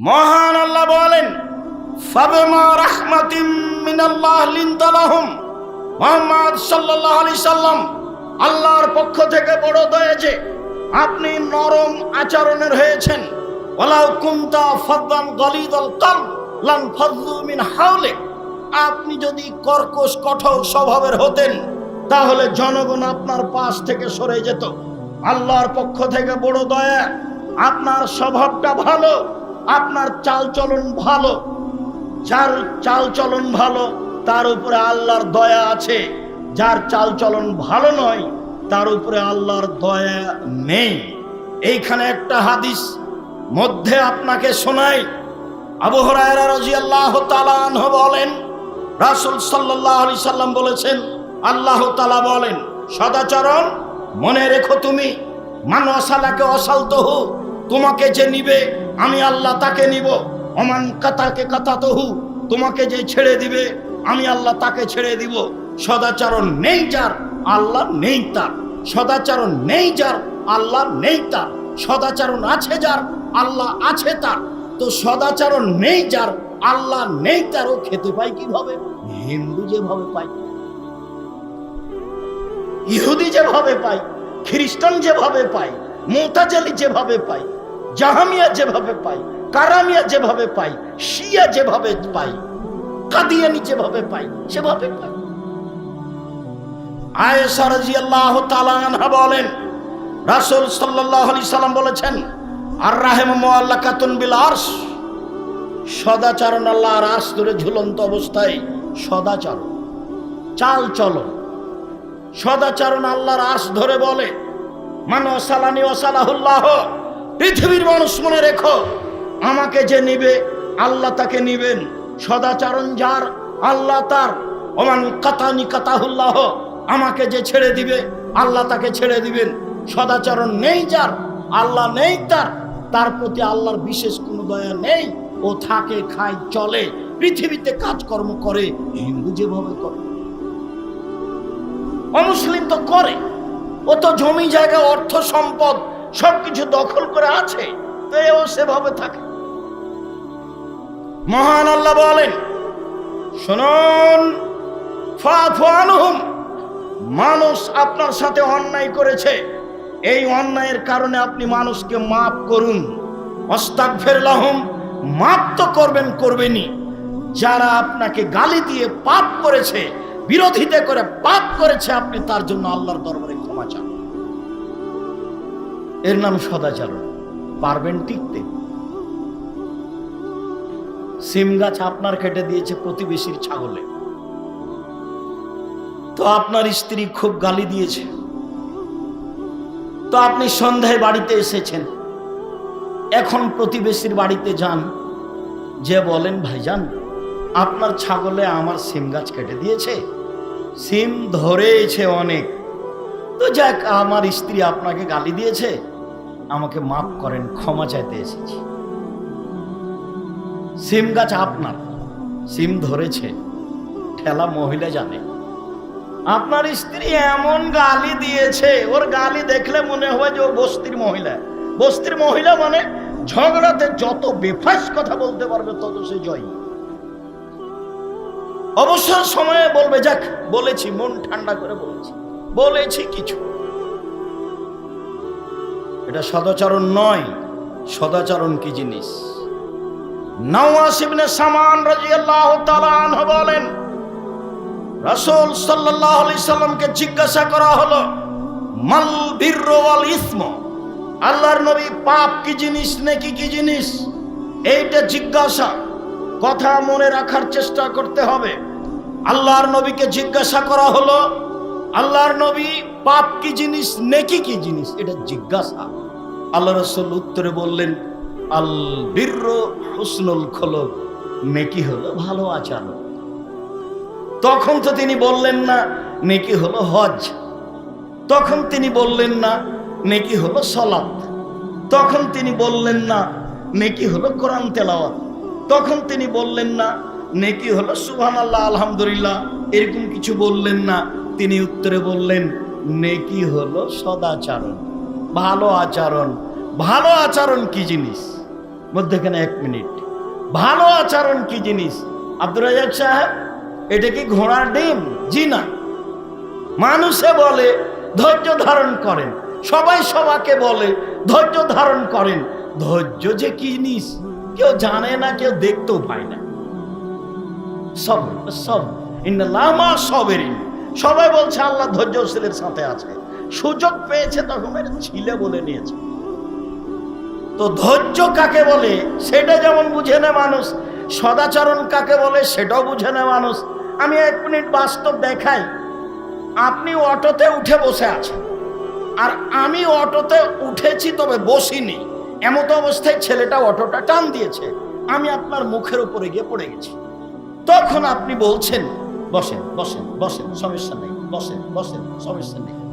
মহান আল্লাহ বলেন আল্লাহর পক্ষ থেকে বড় দয়াছে আপনি নরম আচরণের হয়েছেন। হাওলিক। আপনি যদি কর্কশ, কঠোর স্বভাবের হতেন, তাহলে জনগণ আপনার পাশ থেকে সরে যেত। আল্লাহর পক্ষ থেকে বড় দয়া, আপনার স্বভাবটা ভালো। আপনার চালচলন ভালো, যার চালচলন ভালো, তার উপরে আল্লাহর দয়া আছে। যার চালচলন ভালো নয়, তার উপরে আল্লাহর দয়া নেই। এইখানে একটা হাদিস মধ্যে আপনাকে শোনাই। আবু হুরায়রা রাদিয়াল্লাহু তাআলা আনহু বলেন, রাসূল সাল্লাল্লাহু আলাইহি সাল্লাম বলেছেন, আল্লাহ তাআলা বলেন, সদাচরণ মনে রেখো তুমি, মান অসালাকে অসালতহু তোমাকে যে নিবে, আমি আল্লাহ তাকে নিব। অমান কাতাকে কাতাতহু, তোমাকে যে ছেড়ে দিবে, আমি আল্লাহ তাকে ছেড়ে দিব। সদাচরণ নেই যার, আল্লাহ নেই তার। সদাচরণ নেই যার, আল্লাহ নেই তার। সদাচরণ আছে যার, আল্লাহ আছে তার। তো সদাচরণ নেই যার, আল্লাহ নেই তারও খেতে পায় কীভাবে? হিন্দু যেভাবে পায়, ইহুদি যেভাবে পায়, খ্রিস্টান যেভাবে পায়, মোতাজালি যেভাবে পায় জাহামিয়া যেভাবে পাই, কারামিয়া যেভাবে পাই, শিয়া যেভাবে পায় কাদিয়ানি যেভাবে পায় সেভাবে পাই। আয়েশা রাদিয়াল্লাহু তাআলা আনহা বলেন, রাসূল সাল্লাল্লাহু আলাইহি সাল্লাম বলেছেন আর রাহেম মুআল্লাকাতুন বিল আরশ। সদাচরণ আল্লাহর আরশ ধরে ঝুলন্ত অবস্থায় সদাচরণ, চাল চলো সদাচরণ আল্লাহর আশ ধরে বলে, মান ওসালানি ওসালাহুল্লাহ। পৃথিবীর মানুষ মনে রেখো, আমাকে যে নিবে, আল্লাহ তাকে নিবেন। সদাচরণ যার, আল্লাহ তার। ওমান কাতানি কাতাহুল্লাহ, আমাকে যে ছেড়ে দিবে, আল্লাহ তাকে ছেড়ে দিবেন। সদাচরণ নেই যার, আল্লাহ নেই তার। তার প্রতি আল্লাহর বিশেষ কোনো দয়া নেই ও থাকে, খায়, চলে। পৃথিবীতে কাজকর্ম করে, হিন্দু যেভাবে করে। অমুসলিম তো করে, ও তো জমি, জায়গা, অর্থ, সম্পদ। সবকিছু দখল করে আছে তো সেভাবে থাকে। মহান আল্লাহ বলেন, শুনুন মানুষ আপনার সাথে অন্যায় করেছে। এই অন্যায়ের কারণে আপনি মানুষকে মাফ করুন। অস্তাক ফেরলাহম মাফ তো করবেন করবেনই। যারা আপনাকে গালি দিয়ে পাপ করেছে, বিরোধিতা করে পাপ করেছে, আপনি তার জন্য আল্লাহর দরবারে ক্ষমা চান। এর নাম সদাচরণ। পারবেন টিকতে। সিম গাছ আপনার কেটে দিয়েছে প্রতিবেশীর ছাগলে। তো আপনার স্ত্রী খুব গালি দিয়েছে। তো আপনি সন্ধ্যায় বাড়িতে এসেছেন। এখন প্রতিবেশীর বাড়িতে যান। যে বলেন, ভাইজান, আপনার ছাগলে আমার সিম গাছ কেটে দিয়েছে। সিম ধরেছে অনেক। তো যাক, আমার স্ত্রী আপনাকে গালি দিয়েছে। আমাকে মাফ করেন, ক্ষমা চাইতে এসেছি। সিম গাছ আপনার, সিম ধরেছে, ঠেলা মহিলা জানে। আপনার স্ত্রী এমন গালি দিয়েছে, ওর গালি দেখলে মনে হয় যে ও বস্তির মহিলা। বস্তির মহিলা মানে ঝগড়াতে যত বেফাস কথা বলতে পারবে, তত সে জয়। অবসর সময়ে বলবে, যাক, বলেছি, মন ঠান্ডা করে বলেছি বলেছি কিছু। এটা সদাচরণ নয়, সদাচরণ কি জিনিস? নওয়াস ইবনে সামান রাদিয়াল্লাহু তাআলা আনহু বলেন, রাসূল সাল্লাল্লাহু আলাইহি সাল্লামকে জিজ্ঞাসা করা হলো, মাল বিরর ইসম? আল্লাহর নবী পাপ কি জিনিস, নাকি কি জিনিস? এইটা জিজ্ঞাসা, কথা মনে রাখার চেষ্টা করতে হবে। আল্লাহর নবীকে জিজ্ঞাসা করা হলো, আল্লাহর নবী পাপ কি জিনিস, নেকি কি জিনিস? এটা জিজ্ঞাসা। আল্লাহ রসুল উত্তরে বললেন, আল বীর্র হুসনুল খলক। নেকি হলো ভালো আচরণ। তখন তো তিনি বললেন না, নেকি হলো হজ। তখন তিনি বললেন না, নেকি হলো সলাৎ তখন তিনি বললেন না, নেকি হলো কোরআন তেলাওয়াত। তখন তিনি বললেন না, নেকি হলো সুবহান আল্লাহ আলহামদুলিল্লাহ। এরকম কিছু বললেন না। তিনি উত্তরে বললেন, নেকি হলো সদাচরণ। ভালো আচরণ। ভালো আচরণ কি জিনিস? মধ্যেখানে এক মিনিট। ভালো আচরণ কি জিনিস? আব্দুর রাজাক সাহেব, এটা কি ঘোড়ার ডিম? জি না। মানুষে বলে, ধৈর্য ধারণ করেন। সবাই সবাকে বলে, ধৈর্য ধারণ করেন। ধৈর্য যে কি জিনিস? কেউ জানে না, কেউ দেখতেও পায় না। সব সব। ইন্নাল্লামা সবেরই সবাই বলছে, আল্লাহ ধৈর্যশীলের সাথে আছে। সুযোগ পেয়েছে তখন ছিলে বলে নিয়েছে। তো ধৈর্য কাকে বলে, সেটা যেমন বুঝে না মানুষ, সদাচরণ কাকে বলে, সেটাও বুঝে না মানুষ। আমি এক মিনিট বাস্তব দেখাই। আপনি অটোতে উঠে বসে আছেন। আর আমি অটোতে উঠেছি, তবে বসিনি। এমত অবস্থায় ছেলেটা অটোটা টান দিয়েছে। আমি আপনার মুখের উপরে গিয়ে পড়ে গেছি। তখন আপনি বলছেন, বসেন বসেন বসেন, সমস্যা নেই, বসেন বসেন, সমস্যা নেই।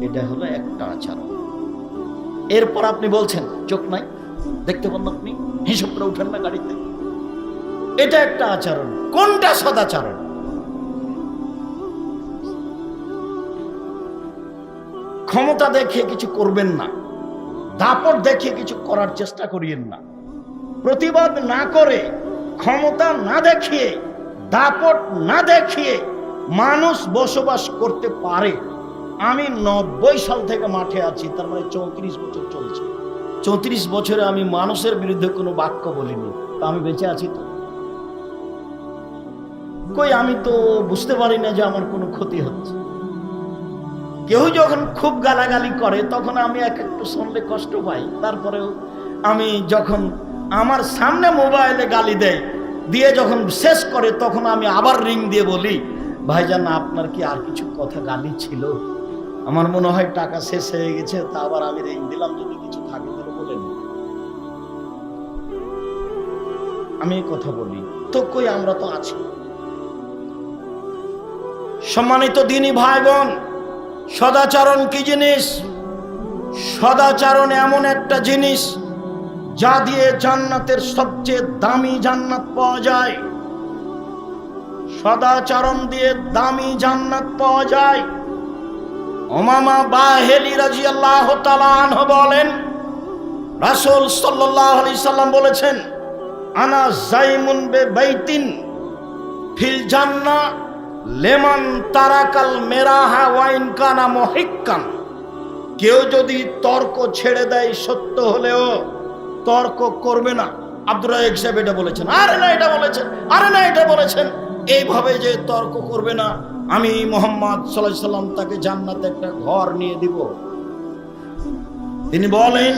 এটা হলো একটা আচরণ। এরপর আপনি বলছেন, চোখ নাই, দেখতে পান আপনি, হিসাব করে উঠেন না গাড়িতে। এটা একটা আচরণ। কোনটা সদাচরণ ক্ষমতা দেখে কিছু করবেন না। দাপট দেখে কিছু করার চেষ্টা করিয়েন না। প্রতিবাদ না করে, ক্ষমতা না দেখিয়ে, দাপট না দেখিয়ে মানুষ বসবাস করতে পারে। আমি নব্বই সাল থেকে মাঠে আছি, তার মানে চৌত্রিশ বছর চলছে। চৌত্রিশ বছরে আমি মানুষের বিরুদ্ধে কোনো বাক্য বলিনি, তা আমি বেঁচে আছি তো। কই আমি তো বুঝতে পারি না যে আমার কোনো ক্ষতি হচ্ছে। কেউ যখন খুব গালাগালি করে, তখন আমি এক একটু শুনলে কষ্ট পাই। তারপরেও আমি যখন আমার সামনে মোবাইলে গালি দেয়, দিয়ে যখন শেষ করে, তখন আমি আবার রিং দিয়ে বলি, ভাইজান, আপনার কি আর কিছু কথা গালি ছিল? আমার মনে হয় টাকা শেষ হয়ে গেছে, তা আবার আমি রিং দিলাম, যদি কিছু থাকে তাহলে বলেন আমি কথা বলি তো কই আমরা তো আছি। সম্মানিত দিনী ভাই বোন সদাচরণ কি জিনিস? সদাচরণ এমন একটা জিনিস যা দিয়ে জান্নাতের সবচেয়ে দামি জান্নাত পাওয়া যায়। সদাচরণ দিয়ে দামি জান্নাত পাওয়া যায়। ওমামা বাহেলি রাজি আল্লাহ বলেন, রাসূল সাল্লাল্লাহু আলাইহি সাল্লাম বলেছেন, আনা জাইমুন বে বাইতিন ফিল জান্নাহ লেমন তারাকাল মেরাহা ওয়াইন কানা মহিক্কান। কেউ যদি তর্ক ছেড়ে দেয় সত্য হলেও তর্ক করবে না। আব্দুর রাজাক এটা বলেছেন। আরে না, এটা বলেছেন। আরে না, এটা বলেছেন। এইভাবে যে তর্ক করবে না আমি মোহাম্মদ সাল্লাহ সাল্লাম তাকে জান্নাতে একটা ঘর নিয়ে দিব। তিনি বলেন,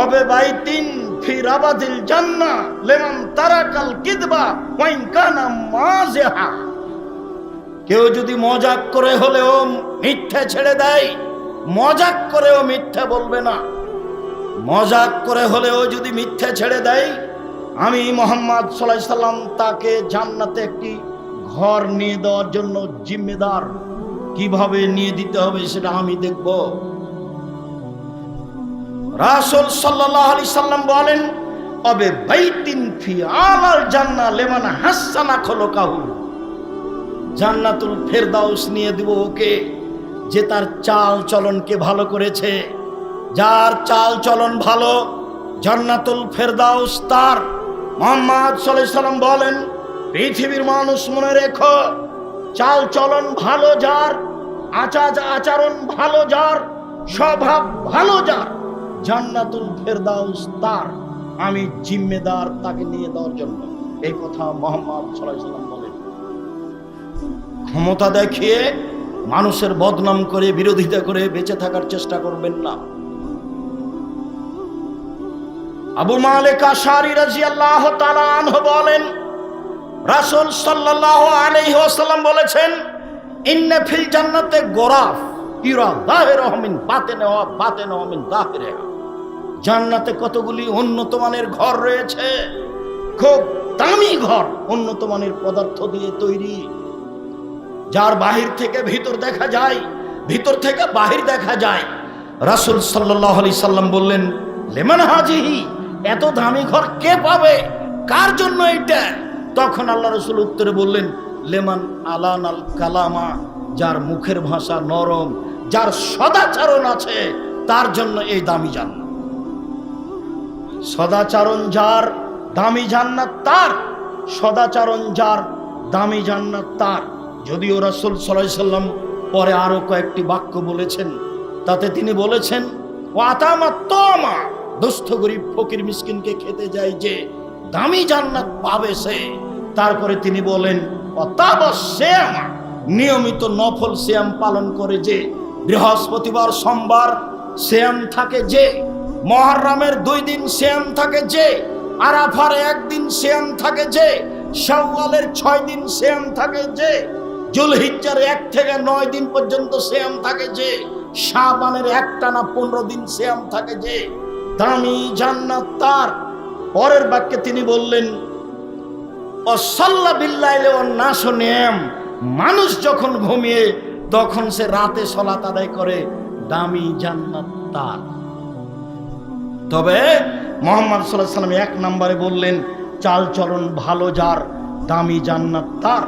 ওবে বাইতিন ফি রাবাদিল জান্নাহ লেমন তারাকাল কিদবা ওয়াইন কানা মাজেহা কেউ যদি মজাক করে হলেও মিথ্যে ছেড়ে দেয়, মজাক করেও মিথ্যে বলবে না। মজাক করে হলেও যদি মিথ্যে ছেড়ে দেয়, আমি মোহাম্মদ সাল্লাহ সাল্লাম তাকে জান্নাতে একটি ঘর নিয়ে দেওয়ার জন্য জিম্মেদার। কীভাবে নিয়ে দিতে হবে সেটা আমি দেখব। রাসূল সাল্লাল্লাহু আলাইহি সাল্লাম বলেন, অবে বাইতিন ফি আলাল জান্নাহ লেমান হাসানা খলকাহু। জান্নাতুল ফেরদাউস নিয়ে দিব ওকে, যে তার চাল চলনকে ভালো করেছে। যার চাল চলন ভালো, জান্নাতুল ফেরদাউস তার। মোহাম্মদ সাল্লাম বলেন পৃথিবীর মানুষ মনে রেখো, চাল চলন ভালো যার আচার আচরণ ভালো যার, স্বভাব ভালো যার, জান্নাতুল ফেরদাউস তার। আমি জিম্মেদার তাকে নিয়ে দেওয়ার জন্য এই কথা মোহাম্মদ সাল্লাম বলেন। ক্ষমতা দেখিয়ে মানুষের বদনাম করে, বিরোধিতা করে বেঁচে থাকার চেষ্টা করবেন না। আবু মালিক আশারি তাআলা আনহু বলেন রাসূল সাল্লাল্লাহু আলাইহি ওয়াসাল্লাম বলেছেন, ইন্না ফিল জান্নাতে গোরাফ, ইরা যাহিরুহু মিন বাতিনিহা ওয়া বাতিনুহু মিন যাহিরিহা। জান্নাতে কতগুলি উন্নত মানের ঘর রয়েছে, খুব দামি ঘর, উন্নত মানের পদার্থ দিয়ে তৈরি। যার বাহির থেকে ভিতর দেখা যায়, ভিতর থেকে বাহির দেখা যায়। রাসুল সাল্লাহ আলি সাল্লাম বললেন, লেমন হাজিহি, এত দামি ঘর কে পাবে? কার জন্য এটা তখন আল্লাহ রসুল উত্তরে বললেন, লেমান আলান আল কালামা, যার মুখের ভাষা নরম, যার সদাচরণ আছে, তার জন্য এই দামি জান্নাত। সদাচরণ যার, দামি জান্নাত তার, সদাচরণ যার, দামি জান্নাত তার। যদিও রাসূল সাল্লাম পরে আরও কয়েকটি বাক্য বলেছেন, তাতে তিনি বলেছেন ওয়াতামা তমা দুস্থ গরিব ফকির মিসকিনকে খেতে যায় যে দামি জান্নাত পাবে সে। তারপরে তিনি বলেন শ্যামা নিয়মিত নফল শ্যাম পালন করে যে, বৃহস্পতিবার সোমবার শ্যাম থাকে যে, মহরমের দুই দিন শ্যাম থাকে যে, আরাফার একদিন শ্যাম থাকে যে, শাওয়ালের ছয় দিন শ্যাম থাকে যে, জুলহিজ্জার এক থেকে নয় দিন পর্যন্ত শ্যাম থাকে যে, শাবানের একটানা পনেরো দিন শ্যাম থাকে যে, দামি জান্নাত তার পরের বাক্যে তিনি বললেন, অসল্লা বিল্লাইলে না শোনেম মানুষ যখন ঘুমিয়ে, তখন সে রাতে সলাত আদায় করে দামি জান্নাত তার। তবে মোহাম্মদ সাল্লাহ সাল্লাম এক নম্বরে বললেন চাল চলন ভালো যার, দামি জান্নাত তার।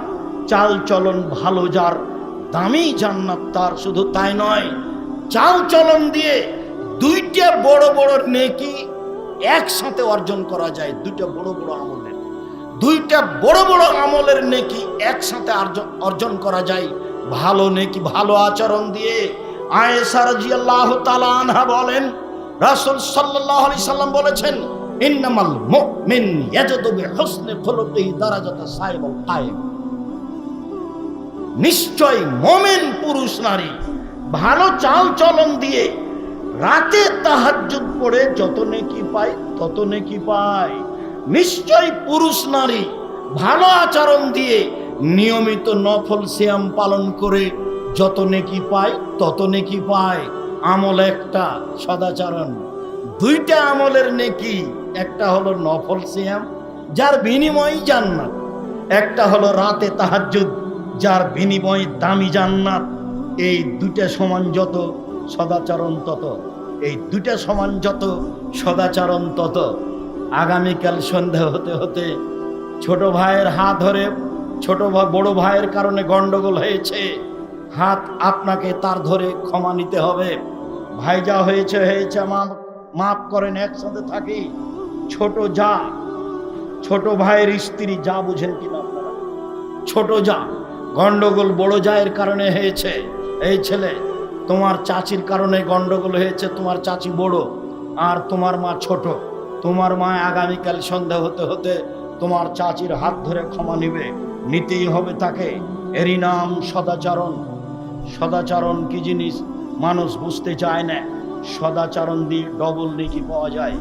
চাল চলন ভালো যার, দামি জান্নাত তার। শুধু তাই নয় চাল চলন দিয়ে দুইটা বড় বড় নেকি একসাথে অর্জন করা যায় দুইটা বড় বড় আমলের। দুইটা বড় বড় আমলের নেকি একসাথে অর্জন করা যায়। ভালো নেকি, ভালো আচরণ দিয়ে আয়েশা রাদিয়াল্লাহু তাআলা আনহা বলেন, রাসূল সাল্লাল্লাহু আলাইহি সাল্লাম বলেছেন, ইন্নামাল মুমিন ইয়াজদু বিহুসনি খুলুকিহি দারাজাতা সাইবুল কায়েম নিশ্চয় মোমেন পুরুষ নারী ভালো চাল চলন দিয়ে রাতে তাহাজ্জুদ পড়ে যত নেকি পায় তত নেকি পায় নিশ্চয় পুরুষ নারী ভালো আচরণ দিয়ে নিয়মিত নফল সিয়াম পালন করে যত নেকি পায় তত নেকি পায় আমল একটা সদাচরণ। দুইটা আমলের নেকি, একটা হলো নফল সিয়াম, যার বিনিময় জান্নাত। একটা হলো রাতে তাহাজ্জুদ, যার বিনিময় দামি জান্নাত। এই দুইটা সমান যত সদাচরণ তত। এই দুইটা সমান যত, সদাচরণ তত। আগামীকাল সন্ধ্যা হতে হতে ছোট ভাইয়ের হাত ধরে, ছোট বড় ভাইয়ের কারণে গন্ডগোল হয়েছে। হাত আপনাকে তার ধরে ক্ষমা নিতে হবে। ভাই যা হয়েছে হয়েছে, মাপ মাফ করেন, একসাথে থাকি। ছোট যা, ছোট ভাইয়ের স্ত্রী যা বুঝেন কিনা ছোট যা, গন্ডগোল বড় জায়ের কারণে হয়েছে। এই ছেলে তোমার চাচির কারণে গন্ডগোল হয়েছে, তোমার চাচি বড় আর তোমার মা ছোট। তোমার মা আগামীকাল সন্ধ্যা হতে হতে তোমার চাচির হাত ধরে ক্ষমা নিবে। নিতেই হবে তাকে। এরই নাম সদাচরণ। সদাচরণ কি জিনিস? মানুষ বুঝতে চায় না। সদাচরণ দিয়ে ডবল নেকি পাওয়া যায়।